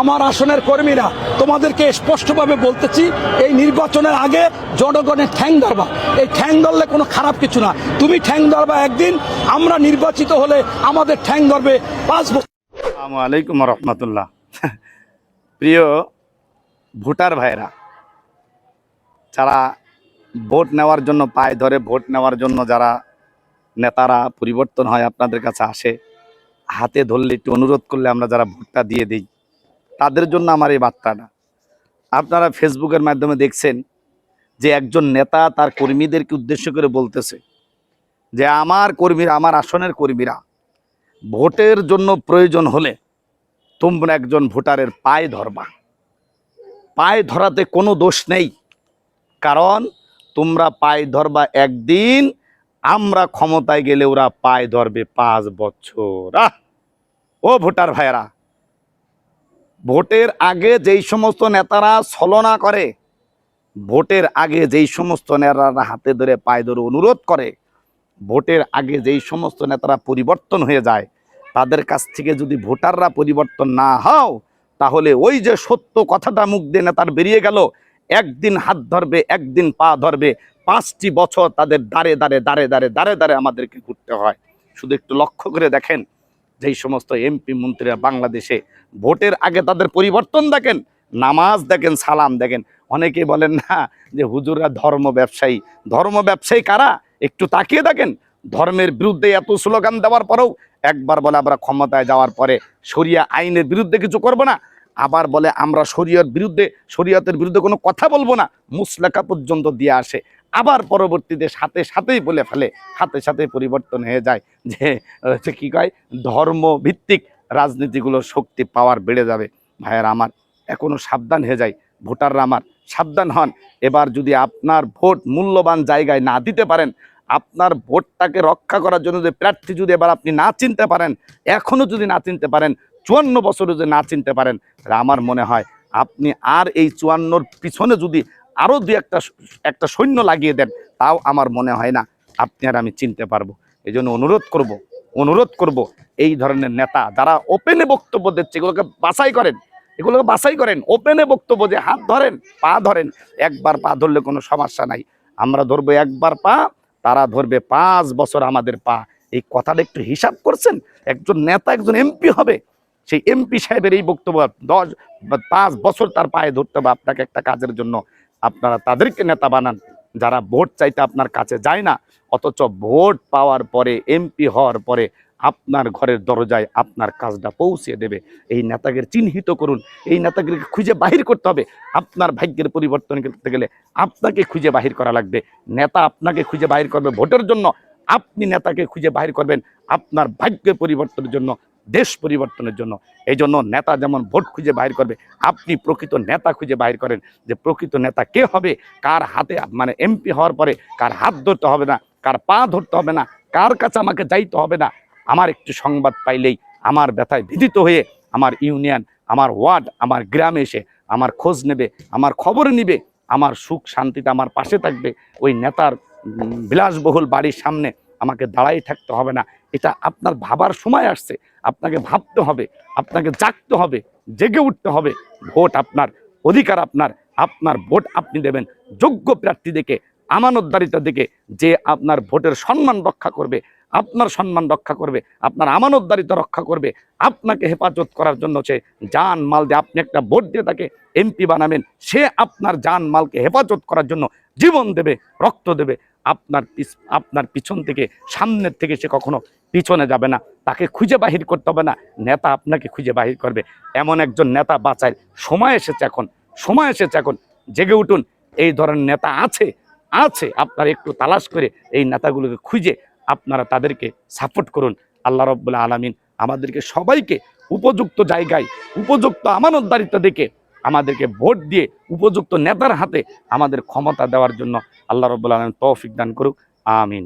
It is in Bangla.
আমার আসনের কর্মীরা, তোমাদেরকে স্পষ্টভাবে বলতেছি, এই নির্বাচনের আগে জনগণের ঠ্যাং ধরবা। এই ঠ্যাং ধরলে কোনো খারাপ কিছু না। তুমি ঠ্যাং ধরবা একদিন, আমরা নির্বাচিত হলে আমাদের ঠ্যাং ধরবে পাঁচ বছর। আলাইকুম রহমতুল্লাহ। প্রিয় ভোটার ভাইরা, যারা ভোট নেওয়ার জন্য পায়ে ধরে, ভোট নেওয়ার জন্য যারা নেতারা পরিবর্তন হয়, আপনাদের কাছে আসে, হাতে ধরলে একটু অনুরোধ করলে আমরা যারা ভোটটা দিয়ে দিই তাদের জন্য আমার এই বার্তাটা। আপনারা ফেসবুকের মাধ্যমে দেখছেন যে একজন নেতা তার কর্মীদেরকে উদ্দেশ্য করে বলতেছে যে আমার কর্মীরা, আমার আসনের কর্মীরা, ভোটের জন্য প্রয়োজন হলে তোমরা একজন ভোটারের পায়ে ধরবা। পায়ে ধরাতে কোনো দোষ নেই, কারণ তোমরা পায়ে ধরবা একদিন, আমরা ক্ষমতায় গেলে ওরা পায়ে ধরবে পাঁচ বছর। আহ! ও ভোটার ভাইয়েরা ভোটের আগে যেই সমস্ত নেতারা ছলনা করে, ভোটের আগে যেই সমস্ত নেতারা হাতে ধরে পায়ে ধরে অনুরোধ করে, ভোটের আগে যেই সমস্ত নেতারা পরিবর্তন হয়ে যায়, তাদের কাছ থেকে যদি ভোটাররা পরিবর্তন না হও, তাহলে ওই যে সত্য কথাটা মুখ দিয়ে নেতার বেরিয়ে গেল, একদিন হাত ধরবে, একদিন পা ধরবে, পাঁচটি বছর তাদের দাঁড়ে দাঁড়ে দাঁড়ে দাঁড়ে দাঁড়ে দাঁড়ে আমাদেরকে ঘুরতে হয়। শুধু একটু লক্ষ্য করে দেখেন। যেই সমস্ত এমপি মন্ত্রীরা বাংলাদেশে ভোটের আগে তাদের পরিবর্তন দেখেন, নামাজ দেখেন, সালাম দেখেন অনেকে বলেন, না, যে হুজুররা ধর্ম ব্যবসায়ী। ধর্ম ব্যবসায়ী কারা? একটু তাকিয়ে দেখেন, ধর্মের বিরুদ্ধে এত স্লোগান দেওয়ার পরেও একবার বলে আমরা ক্ষমতায় যাওয়ার পরে শরিয়া আইনের বিরুদ্ধে কিছু করব না, আবার বলে আমরা শরীয়র বিরুদ্ধে, শরীয়তের বিরুদ্ধে কোনো কথা বলব না, মুসলেখা পর্যন্ত দিয়ে আসে। আবার পরবর্তীতে সাথে সাথেই বলে ফেলে, সাথে সাথে পরিবর্তন হয়ে যায় যে, হচ্ছে কী কয়? ধর্মভিত্তিক রাজনীতিগুলোর শক্তি পাওয়ার বেড়ে যাবে। ভাইয়ের আমার এখনও সাবধান হয়ে যায় ভোটাররা আমার, সাবধান হন। এবার যদি আপনার ভোট মূল্যবান জায়গায় না দিতে পারেন, আপনার ভোটটাকে রক্ষা করার জন্য যে প্রার্থী যদি এবার আপনি না চিনতে পারেন এখনও যদি না চিনতে পারেন, চুয়ান্ন বছরে যদি না চিনতে পারেন আমার মনে হয় আপনি আর এই চুয়ান্নর পিছনে যদি আরও দু একটা একটা সৈন্য লাগিয়ে দেন, তাও আমার মনে হয় না আপনি আর আমি চিনতে পারব। এই জন্য অনুরোধ করব অনুরোধ করব এই ধরনের নেতা যারা ওপেনে বক্তব্য দিচ্ছে, এগুলোকে বাছাই করেন, এগুলোকে বাছাই করেন ওপেনে বক্তব্য যে হাত ধরেন, পা ধরেন, একবার পা ধরলে কোনো সমস্যা নাই। আমরা ধরবো একবার পা, তারা ধরবে পাঁচ বছর আমাদের পা। এই কথাটা একটু হিসাব করছেন? একজন নেতা, একজন এমপি হবে, সেই এমপি সাহেবের এই বক্তব্য দশ পাঁচ বছর তার পায়ে ধরতে হবে আপনাকে একটা কাজের জন্য। আপনারা তাদেরকে নেতা বানান। যারা ভোট চাইতে আপনার কাছে যায় না, অথচ ভোট পাওয়ার পরে, এমপি হওয়ার পরে আপনার ঘরের দরজায় আপনার কাজটা পৌঁছে দেবে। এই নেতাকে চিহ্নিত করুন। এই নেতাকে খুঁজে বাহির করতে হবে। আপনার ভাগ্যের পরিবর্তন করতে গেলে আপনাকে খুঁজে বাহির করা লাগবে। নেতা আপনাকে খুঁজে বাহির করবে ভোটের জন্য। আপনি নেতাকে খুঁজে বাহির করবেন আপনার ভাগ্যের পরিবর্তনের জন্য। দেশ পরিবর্তনের জন্য। এই জন্য নেতা যেমন ভোট খুঁজে বাহির করবে, আপনি প্রকৃত নেতা খুঁজে বাহির করেন যে প্রকৃত নেতা কে হবে, কার হাতে মানে এমপি হওয়ার পরে কার হাত ধরতে হবে না, কার পা ধরতে হবে না, কার কাছে আমাকে যাইতে হবে না, আমার একটু সংবাদ পাইলেই আমার ব্যথায় বিদিত হয়ে আমার ইউনিয়ন, আমার ওয়ার্ড, আমার গ্রামে এসে আমার খোঁজ নেবে, আমার খবর নিবে, আমার সুখ শান্তিতে আমার পাশে থাকবে। ওই নেতার বিলাসবহুল বাড়ির সামনে আমাকে দাঁড়াই থাকতে হবে না। এটা আপনার ভাবার সময় আসছে। আপনাকে ভাবতে হবে, আপনাকে জাগতে হবে, জেগে উঠতে হবে। ভোট আপনার অধিকার আপনার আপনার ভোট আপনি দেবেন। যোগ্য প্রার্থী দেখে, আমানতদারিতা দেখে যে আপনার ভোটের সম্মান রক্ষা করবে আপনার সম্মান রক্ষা করবে, আপনার আমানতদারিতা রক্ষা করবে, আপনাকে হেফাজত করার জন্য সে জান মাল দিয়ে আপনি একটা ভোট দিয়ে তাকে এমপি বানাবেন, সে আপনার জান মালকে হেফাজত করার জন্য জীবন দেবে, রক্ত দেবে। আপনার আপনার পিছন থেকে, সামনের থেকে সে কখনো পিছনে যাবে না। তাকে খুঁজে বাহির করতে হবে না, নেতা আপনাকে খুঁজে বাহির করবে। এমন একজন নেতা বাঁচায়, সময় এসেছে এখন, সময় এসেছে এখন, জেগে উঠুন, এই ধরনের নেতা আছে আছে। আপনার একটু তালাশ করে এই নেতাগুলোকে খুঁজে আপনারা তাদেরকে সাপোর্ট করুন। আল্লাহ রব্বুল্লা আলমিন আমাদেরকে সবাইকে উপযুক্ত জায়গায়, উপযুক্ত আমানতদারিতা দেখে আমাদেরকে ভোট দিয়ে উপযুক্ত নেতার হাতে আমাদের ক্ষমতা দেওয়ার জন্য আল্লাহ রব্বুল আলমিন তৌফিক দান করুক। আমিন।